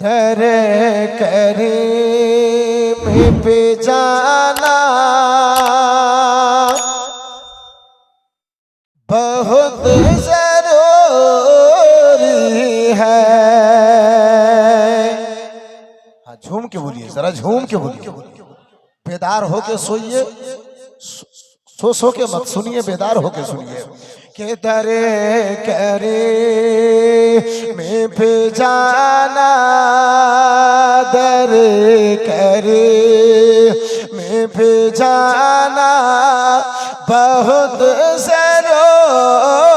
در کریم پہ جانا۔ بہت ضروری ہے۔ ہاں جھوم کے بولیے، ذرا جھوم کے بولیے۔ بیدار ہو کے سوئیے سو سو کے مت سنیے، بیدار ہو کے سنیے۔ کہ در کرے میں بھی جانا در کرے میں بھی جانا بہت ضرور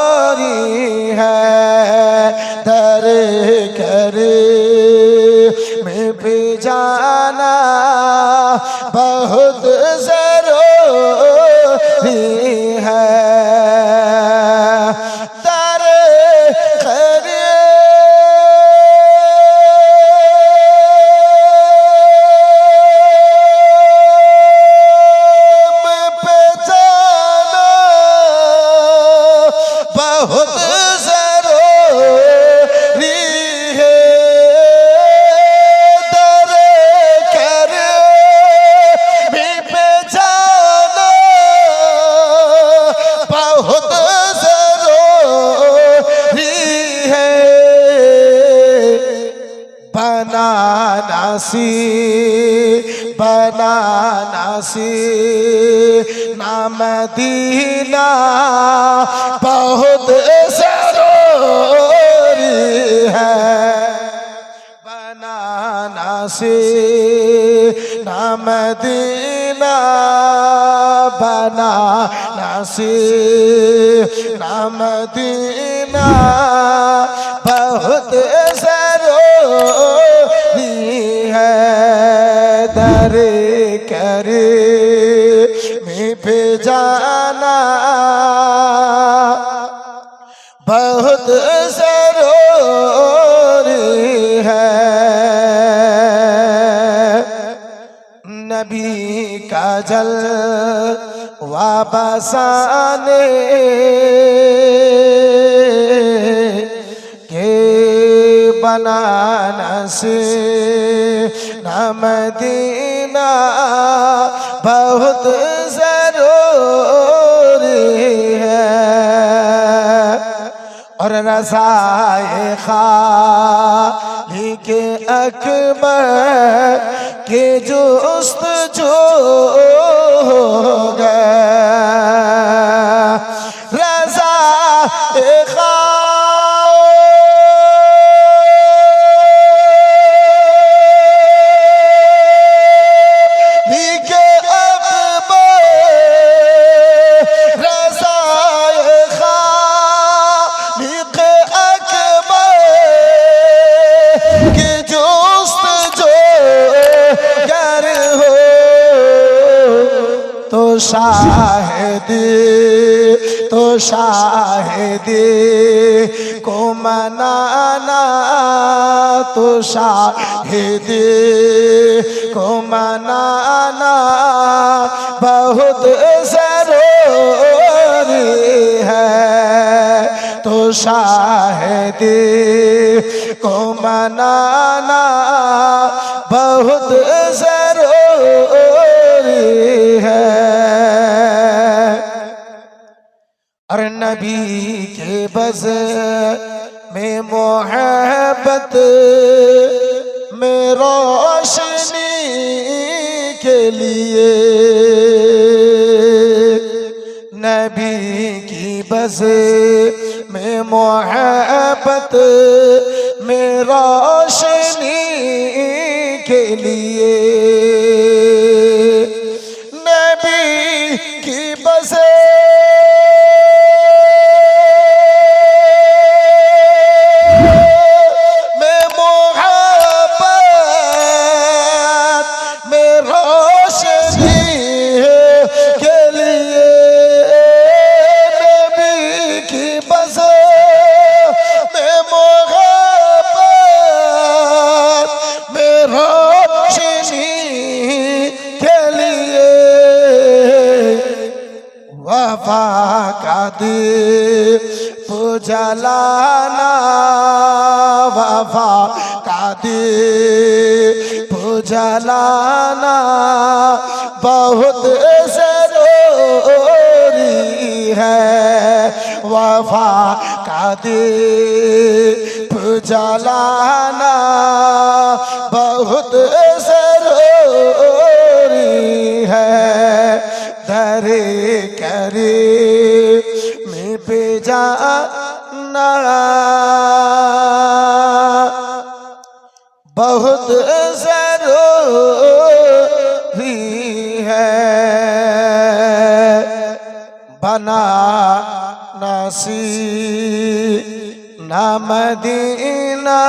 दर নাসি নাসি নাম দিনা বহুত সরি হনানাসি নাম দিনা বনানাসি নাম দিনা বহুত সরি दर करे में पे जाना बहुत जरूरी है नबी का जल वाबसाने के से नम दीना बहुत जरूरी है और रसाए खाली के अकबर के जो उस्त जो শাহেদি, তো শাহেদি কোমনানা তো শাহেদি কোমনানা বহুত জরুরি হ্যাঁ তো শাহেদি কোমনানা বহুত জরুরি ہر نبی کے بس میں محبت میں روشنی کے لیے نبی کی بس میں محبت میں روشنی کے لیے وفا کا دیپ جلانا وفا کا بہت ضروری ہے۔ وفا قد پجلانا بہت ضروری ہے۔ करे में पे जाना बहुत जरूरी है बना नसी न मदीना